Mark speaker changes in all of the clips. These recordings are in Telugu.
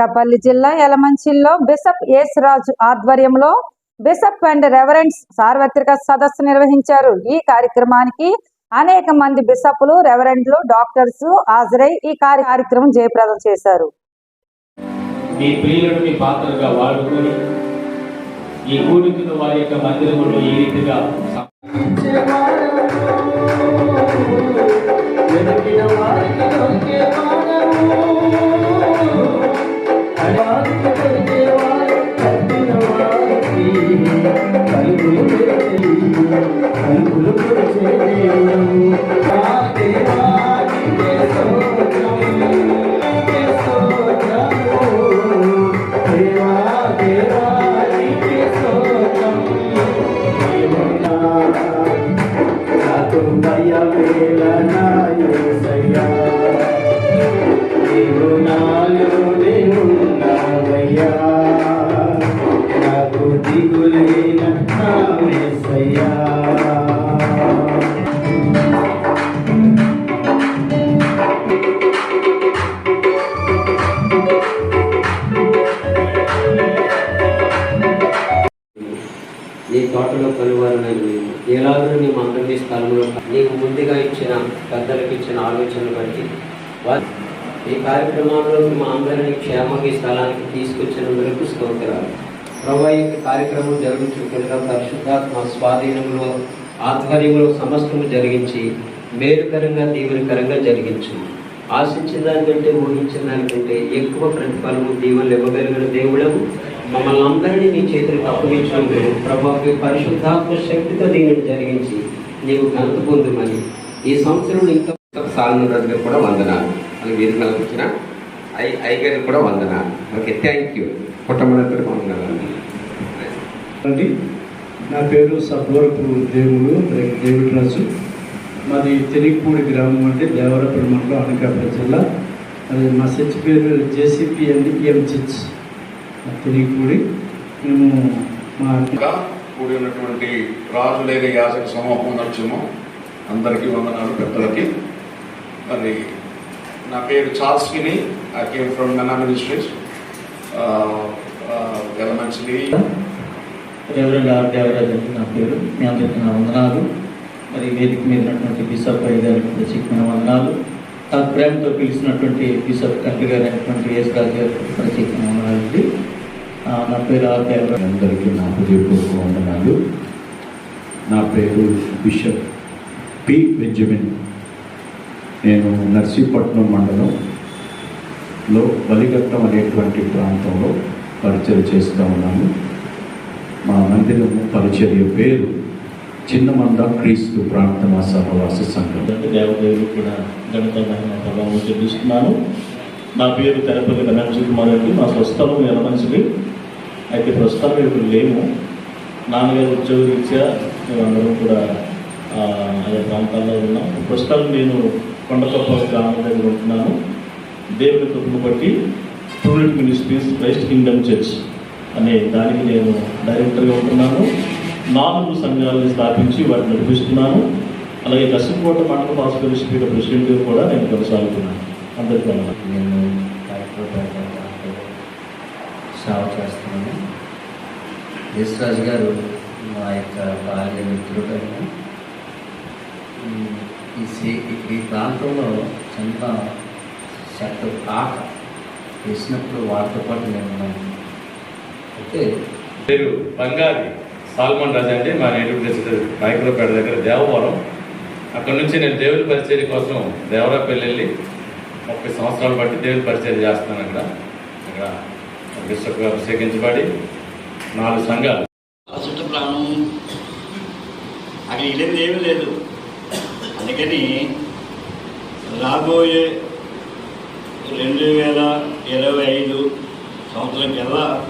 Speaker 1: అనకాపల్లి జిల్లా యలమంచిల్లో బిషప్ ఎస్ రాజు ఆధ్వర్యంలో బిషప్ అండ్ రెవరెండ్స్ సార్వత్రిక సదస్సు నిర్వహించారు. ఈ కార్యక్రమానికి అనేక మంది బిషప్లు రెవరెండ్లు డాక్టర్స్ హాజరై ఈ కార్య- కార్యక్రమం జయప్రదం చేశారు.
Speaker 2: మీ ప్రియులను మీ పాత్రగా వాడుకొని ఈ కూడికను వారి యొక్క మందిరములో ఈ రీతిగా
Speaker 3: వారికి నాకు దిగులేన నా యేసయ్యా.
Speaker 4: నీ తోటలో కలువారనని మేము నీ మందరి స్థలంలో నీకు ముందుగా ఇచ్చిన పెద్దలకు ఇచ్చిన ఆలోచనలు బట్టి ఈ కార్యక్రమంలో మా అందరినీ క్షేమంగా ఈ స్థలానికి తీసుకొచ్చినందుకు స్తోత్రాలు ప్రభు యొక్క కార్యక్రమం జరుగుతుండగా పరిశుద్ధాత్మ స్వాధీనంలో ఆధ్వర్యంలో సమస్తము జరిగించి మేలుకరంగా తీవ్రకరంగా జరిగించు. ఆశించిన దానికంటే ఊహించిన దానికంటే ఎక్కువ ప్రతిఫలము దీవెనలు ఇవ్వగలిగిన దేవుడము మమ్మల్ని అందరినీ నీ చేతులకు అప్పగించినందుకు ప్రభావ పరిశుద్ధాత్మ శక్తితో దీనిని జరిగించి నీవు ఘనత పొందుమని. ఈ సంవత్సరం ఇంకా సాలను కూడా వందనాలు. అని మీరు వచ్చిన ఐ ఐ గారికి కూడా వందనాలు. ఓకే థ్యాంక్ యూ కుటుంబానికి వందనాలు.
Speaker 5: అండి నా పేరు సద్వరపు దేవుడు దేవుడు రాజు మాది తెలిగిపూడి గ్రామం అంటే దేవరపల్లి మండలం అనకాపల్లి జిల్లా. అది మా చర్చ్ పేరు జేసీపీ అండి ఈఎం చర్చ్ తెలిగిపూడి మేము మా
Speaker 6: కూడినటువంటి కూడి ఉన్నటువంటి లేని సమూహం నడుచుము అందరికీ వందనాలు పెద్దలకి. మరి నా పేరు Charles Kini I came from Mena ministries. ఎలమెంట్స్లీ
Speaker 3: reverend R Devaraj అంటే నా పేరు మీ అందరికీ నా వందనాలు. మరి వేదిక మీద ఉన్నటువంటి బిషప్ అయ్య గారికి ప్రత్యేకమైన వందనాలు. నాకు ప్రేమతో పిలిచినటువంటి బిషప్ కంటి గారు అయినటువంటి ఎస్ రాజు గారికి ప్రత్యేకమైన వందనాలు అండి. నా పేరు ఆర్ దేవరాజ్
Speaker 7: అందరికీ నా హృదయపూర్వక వందనాలు. నా పేరు బిషప్ పి. బెంజమిన్. నేను నర్సీపట్నం మండలంలో బలిగట్టం అనేటువంటి ప్రాంతంలో పరిచయం చేస్తూ ఉన్నాను. మా మందిరము పరిచర్య పేరు చిన్నమంద క్రీస్తు ప్రార్థన సహవాస సంఘం.
Speaker 8: దేవదేవులు కూడా గణిత మహిమ ప్రభావం చెల్లిస్తున్నాను నా పేరు తెరపల్లి ధనంజీ కుమార్ అండి మా స్వస్థలం ఎలమంచిలి అయితే ప్రస్తుతం ఇప్పుడు లేము. నాన్నగారు ఉద్యోగ రీత్యా మేమందరం కూడా ఆ, ఆయా ప్రాంతాల్లో ఉన్నాం. ప్రస్తుతం నేను కొండకొప్ప గ్రామం దగ్గర ఉంటున్నాను. దేవుని కృపను బట్టి student ministries Christ kingdom church అనే దానికి నేను డైరెక్టర్గా ఉంటున్నాను. నాలుగు సంఘాలను స్థాపించి వాటిని నడిపిస్తున్నాను. అలాగే దశకోట మండల హాస్పిటల్ పీఠ ప్రెసిడెంట్గా కూడా నేను కొనసాగుతున్నాను. అందరికీ
Speaker 9: నేను సేవ చేస్తున్నాను. యేసురాజు గారు మా యొక్క బాల్య మిత్రుడు ఆయన. ఈ ఈ ప్రాంతంలో చిన్న చెత్త కాక వేసినప్పుడు వాటితో పాటు నేను ఉన్నాను. అయితే
Speaker 2: పేరు బంగారి సాల్మన్ రాజా అంటే మా నేటివ్ డిస్ట్రిక్ట్ నాయకులపేట దగ్గర దేవవరం. అక్కడ నుంచి నేను దేవుని పరిచర్య కోసం దేవరాపల్లి వెళ్ళి ముప్పై సంవత్సరాలు బట్టి దేవుని పరిచర్య చేస్తాను అక్కడ. అక్కడ బిషప్ అభిషేకించబడి నాలుగు సంఘాలు.
Speaker 10: అసలు ప్రాణం. అక్కడ వెళ్ళింది ఏమీ లేదు. అందుకని రాబోయే రెండు వేల ఇరవై ఐదు సంవత్సరం కల్లా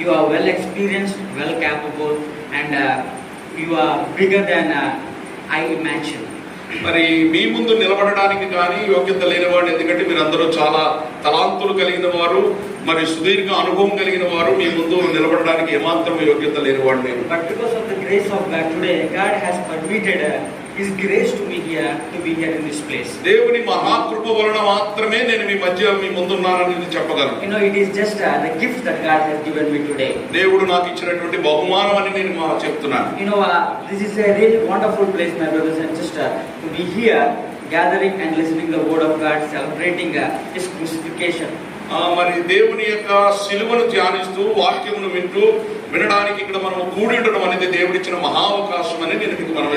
Speaker 4: you
Speaker 11: are well experienced, well capable, and uh, you are bigger than uh, I imagined.
Speaker 6: మరి మీ ముందు నిలబడడానికి కానీ యోగ్యత లేనివాడు ఎందుకంటే మీరందరూ చాలా తలాంతులు కలిగిన వారు మరి సుదీర్ఘ అనుభవం కలిగిన వారు మీ ముందు నిలబడడానికి ఏమాత్రం యోగ్యత లేనివాడు నేను
Speaker 11: Uh, His grace to me here, to be here in this place.
Speaker 6: దేవుని మహాకృప వలన మాత్రమే నేను మీ మధ్య మీ ముందున్నానని నేను చెప్పగలను
Speaker 11: You know, it is just uh, the gift that God has given me today.
Speaker 6: దేవుడు నాకు ఇచ్చినటువంటి బహుమానం అని నేను మా చెప్తున్నాను
Speaker 11: You know, uh, this is a really wonderful place, my brothers and sisters, to be here, gathering and listening the word of God, celebrating uh, His crucifixion.
Speaker 6: ఆ, మరి దేవుని యొక్క సిలువను ధ్యానిస్తూ వాక్యమును వింటూ వినడానికి ఇక్కడ మనం కూడి ఉండడం అనేది దేవుడిచ్చిన మహా అవకాశం అని నేను మీకు మనం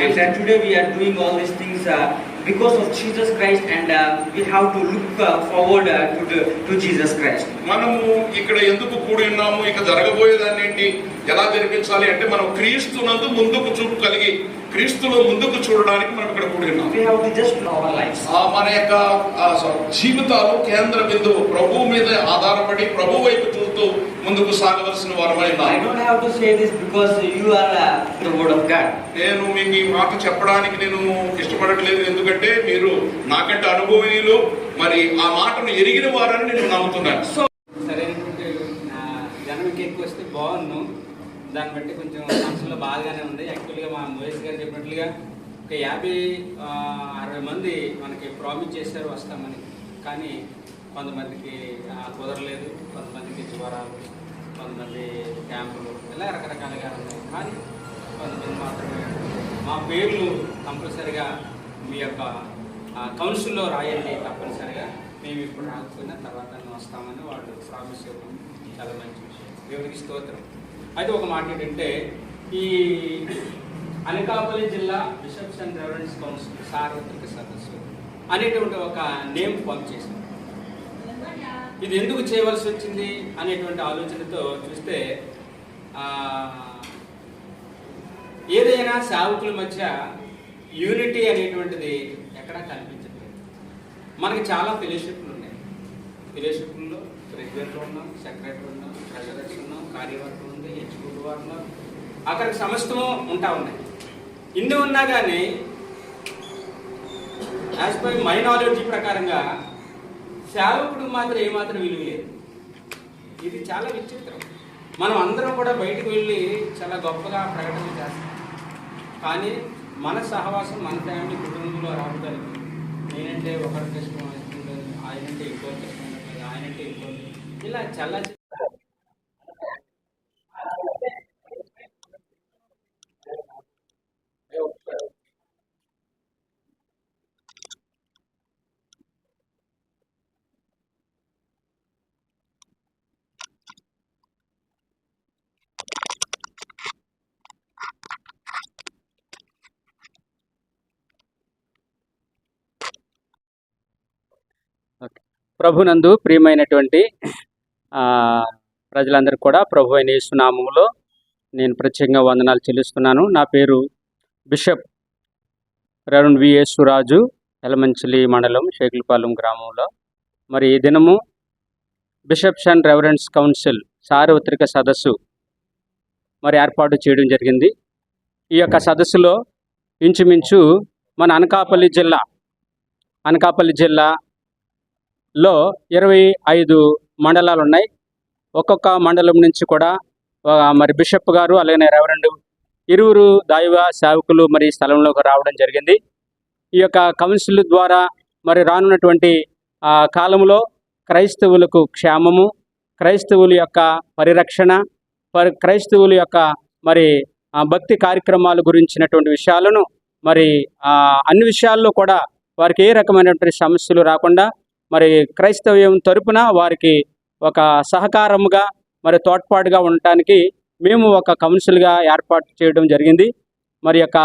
Speaker 11: these things uh, because of Jesus Christ, and uh, we have to look uh, forward uh, to, the, to Jesus Christ.
Speaker 6: మనము ఇక్కడ ఎందుకు కూడి ఉన్నాము ఇక జరగబోయేదాన్ని ఏంటి ఎలా జరిపించాలి అంటే మనం క్రీస్తునందు ముందుకు చూపు కలిగి క్రీస్తులో ముందుకు చూడడానికి మనం ఇక్కడ కూడి ఉన్నాం
Speaker 11: to just know our lives.
Speaker 6: ఆ మన యొక్క జీవితాలు కేంద్ర బిందువు ప్రభు మీద ఆధారపడి ప్రభు వైపు చూస్తూ ముందుకు సాగవలసిన వారమై
Speaker 11: don't have to say this because you are uh, the word of God.
Speaker 6: నేను మీకు ఈ మాట చెప్పడానికి నేను ఇష్టపడట్లేదు. ఎందుకంటే మీరు నాకంటే అనుభవీయులు మరి ఆ మాటను ఎరిగిన వారని నేను నమ్ముతున్నాను.
Speaker 12: సరైనటువంటి ఆ, జనం ఇంకా ఎక్కువ వస్తే బాగున్ను దాన్ని బట్టి కొంచెం మనసులో బాధగానే ఉంది. యాక్చువల్గా మా మహేష్ గారు చెప్పినట్లుగా ఒక యాభై అరవై మంది మనకి ప్రామిస్ చేశారు వస్తామని. కానీ కొంతమందికి కుదరలేదు కొంతమందికి జ్వరాలు కొంతమంది క్యాంపులు ఇలా రకరకాలుగా ఉన్నాయి. కానీ కొంతమంది మాత్రమే. మా పేర్లు కంపల్సరిగా మీ యొక్క కౌన్సిల్లో రాయండి తప్పనిసరిగా. మేము ఇప్పుడు రాకపోయినా తర్వాత వస్తామని వాళ్ళు ప్రామిస్ ఇవ్వడం చాలా మంచి విషయం. దేవుడికి స్తోత్రం. అయితే ఒక మాట ఏంటంటే ఈ అనకాపల్లి జిల్లా బిషప్స్ అండ్ రెవరెన్స్ కౌన్సిల్ సార్వత్రిక సదస్సు అనేటువంటి ఒక నేమ్ ఫామ్ చేసింది ఇది ఎందుకు చేయవలసి వచ్చింది అనేటువంటి ఆలోచనతో చూస్తే ఏదైనా సేవకుల మధ్య యూనిటీ అనేటువంటిది ఎక్కడా కనిపించట్లేదు. మనకి చాలా ఫెలోషిప్లు ఉన్నాయి. ఫెలోషిప్లో ప్రెసిడెంట్లు ఉన్నాం సెక్రటరీ ఉన్నాం ట్రెజరర్స్ ఉన్నాం కార్యవర్గం ఉంది హెచ్ఓడి ఉన్నాం అక్కడికి సమస్తము ఉంటా ఉన్నాయి. ఇన్ని ఉన్నా కానీ యాజ్ బై మై నాలెడ్జ్ ప్రకారంగా సేవకుడికి మాత్రం ఏమాత్రం విలువ లేదు ఇది చాలా విచిత్రం. మనం అందరం కూడా బయటకు వెళ్ళి చాలా గొప్పగా ప్రకటన చేస్తాం. కానీ మన సహవాసం మన ఫ్యామిలీ కుటుంబంలో రావడానికి నేనంటే ఒకరికి ఇష్టం ఆయన ఆయనంటే ఎక్కువ ఇష్టం ఆయన ఆయనంటే ఎక్కువ ఇలా చాలా ప్రభునందు ప్రియమైనటువంటి ప్రజలందరికీ ప్రజలందరూ కూడా ప్రభు అయిన యేసునామంలో నేను ప్రత్యేకంగా వందనాలు చెల్లిస్తున్నాను. నా పేరు బిషప్ రరుణ్ వి యేసురాజు ఎలమంచిలి మండలం షేకులపాలెం గ్రామంలో. మరి ఈ దినము బిషప్స్ అండ్ రెవరెన్స్ కౌన్సిల్ సార్వత్రిక సదస్సు మరి ఏర్పాటు చేయడం జరిగింది. ఈ యొక్క సదస్సులో ఇంచుమించు మన అనకాపల్లి జిల్లా అనకాపల్లి జిల్లా లో ఇరవై ఐదు మండలాలు ఉన్నాయి ఒక్కొక్క మండలం నుంచి కూడా మరి బిషప్ గారు అలాగే రెవరెండు ఇరువురు దైవ సేవకులు మరి స్థలంలోకి రావడం జరిగింది. ఈ యొక్క కౌన్సిల్ ద్వారా మరి రానున్నటువంటి కాలంలో క్రైస్తవులకు క్షేమము క్రైస్తవుల యొక్క పరిరక్షణ క్రైస్తవుల యొక్క మరి భక్తి కార్యక్రమాల గురించినటువంటి విషయాలను మరి అన్ని విషయాల్లో కూడా వారికి ఏ రకమైనటువంటి సమస్యలు రాకుండా మరి క్రైస్తవ్యం తరపున వారికి ఒక సహకారముగా మరి తోడ్పాటుగా ఉండటానికి మేము ఒక కౌన్సిల్గా ఏర్పాటు చేయడం జరిగింది. మరి యొక్క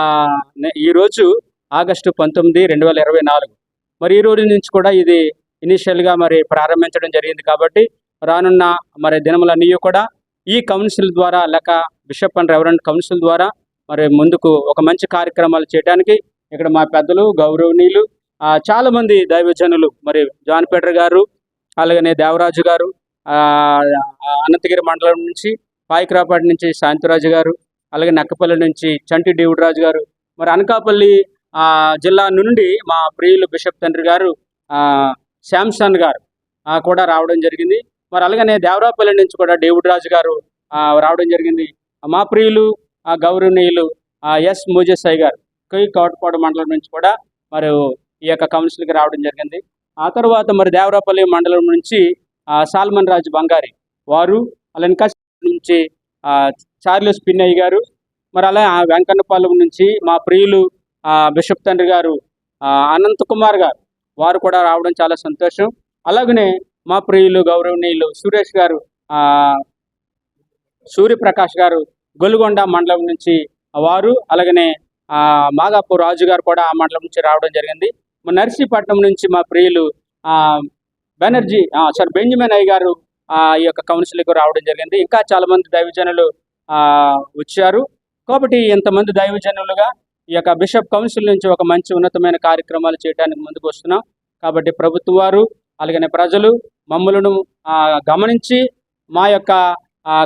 Speaker 12: ఈరోజు ఆగస్టు పంతొమ్మిది రెండు వేల ఇరవై నాలుగు. మరి ఈ రోజు నుంచి కూడా ఇది ఇనిషియల్గా మరి ప్రారంభించడం జరిగింది కాబట్టి రానున్న మరి దినములన్నీ కూడా ఈ కౌన్సిల్ ద్వారా లేక బిషప్ అండ్ రెవరెంట్ కౌన్సిల్ ద్వారా మరి ముందుకు ఒక మంచి కార్యక్రమాలు చేయడానికి ఇక్కడ మా పెద్దలు గౌరవనీయులు చాలామంది చాలా మంది దైవజనులు. మరి జాన్ పీటర్ గారు అలాగనే దేవరాజు గారు అనంతగిరి మండలం నుంచి పాయిక్రాపాటి నుంచి శాంతిరాజు గారు అలాగే నక్కపల్లి నుంచి చంటి డేవిడ్ రాజు గారు. మరి అనకాపల్లి జిల్లా నుండి మా ప్రియులు బిషప్ తండ్రి గారు శాంసన్ గారు కూడా రావడం జరిగింది. మరి అలాగనే దేవరాపల్లి నుంచి కూడా డేవిడ్ రాజు గారు రావడం జరిగింది. మా ప్రియులు ఆ, గౌరవనీయులు ఎస్ మోజేసాయి గారు కై కోటపాడు మండలం నుంచి కూడా మరి ఈ యొక్క కౌన్సిల్కి రావడం జరిగింది. ఆ తర్వాత మరి దేవరాపల్లి మండలం నుంచి సాల్మన్ రాజు బంగారి వారు అలానే నుంచి ఆ, చార్లెస్ పిన్నయ్య గారు మరి అలా ఆ వెంకన్నపాలెం నుంచి మా ప్రియులు బిషప్ తండ్రి గారు అనంత్ కుమార్ గారు వారు కూడా రావడం చాలా సంతోషం. అలాగనే మా ప్రియులు గౌరవనీయులు సురేష్ గారు సూర్యప్రకాష్ గారు గొలుగొండ మండలం నుంచి వారు అలాగనే మాగాపూర్ మాగాపు రాజు గారు కూడా ఆ మండలం నుంచి రావడం జరిగింది. నర్సీపట్నం నుంచి మా ప్రియులు బెనర్జీ సార్ బెంజమిన్ అయ్య గారు ఈ యొక్క కౌన్సిల్కి రావడం జరిగింది. ఇంకా చాలామంది దైవజనులు వచ్చారు. కాబట్టి ఇంతమంది దైవజనులుగా ఈ యొక్క బిషప్ కౌన్సిల్ నుంచి ఒక మంచి ఉన్నతమైన కార్యక్రమాలు చేయడానికి ముందుకు వస్తున్నాం. కాబట్టి ప్రభుత్వం వారు అలాగనే ప్రజలు మమ్మలను గమనించి మా యొక్క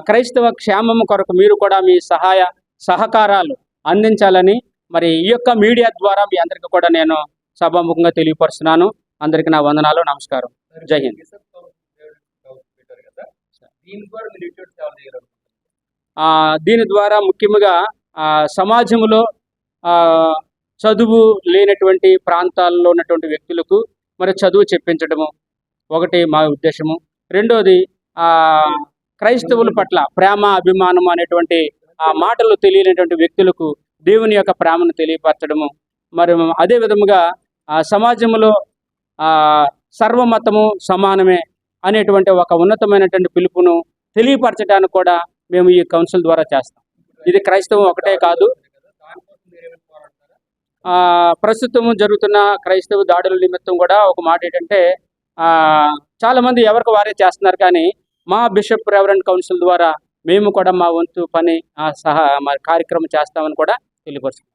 Speaker 12: క్రైస్తవ క్షేమం కొరకు మీరు కూడా మీ సహాయ సహకారాలు అందించాలని మరి ఈ యొక్క మీడియా ద్వారా మీ అందరికీ కూడా నేను సభాముఖంగా తెలియపరుస్తున్నాను. అందరికీ నా వందనాలు నమస్కారం. జై హింద్. దీని ద్వారా ముఖ్యంగా ఆ, సమాజంలో ఆ, చదువు లేనటువంటి ప్రాంతాల్లో ఉన్నటువంటి వ్యక్తులకు మరి చదువు చెప్పించడము ఒకటి మా ఉద్దేశము. రెండోది క్రైస్తవుల పట్ల ప్రేమ అభిమానం అనేటువంటి ఆ మాటలు తెలియనటువంటి వ్యక్తులకు దేవుని యొక్క ప్రేమను తెలియపరచడము. మరి అదే విధముగా సమాజంలో సర్వమతము సమానమే అనేటువంటి ఒక ఉన్నతమైనటువంటి పిలుపును తెలియపరచడానికి కూడా మేము ఈ కౌన్సిల్ ద్వారా చేస్తాం. ఇది క్రైస్తవం ఒకటే కాదు. ప్రస్తుతం జరుగుతున్న క్రైస్తవ దాడుల నిమిత్తం కూడా ఒక మాట ఏంటంటే చాలామంది ఎవరికి వారే చేస్తున్నారు కానీ మా బిషప్ రెవరెంట్ కౌన్సిల్ ద్వారా మేము కూడా మా వంతు పని ఆ, సహా మా కార్యక్రమం చేస్తామని కూడా తెలియపరుస్తున్నాం.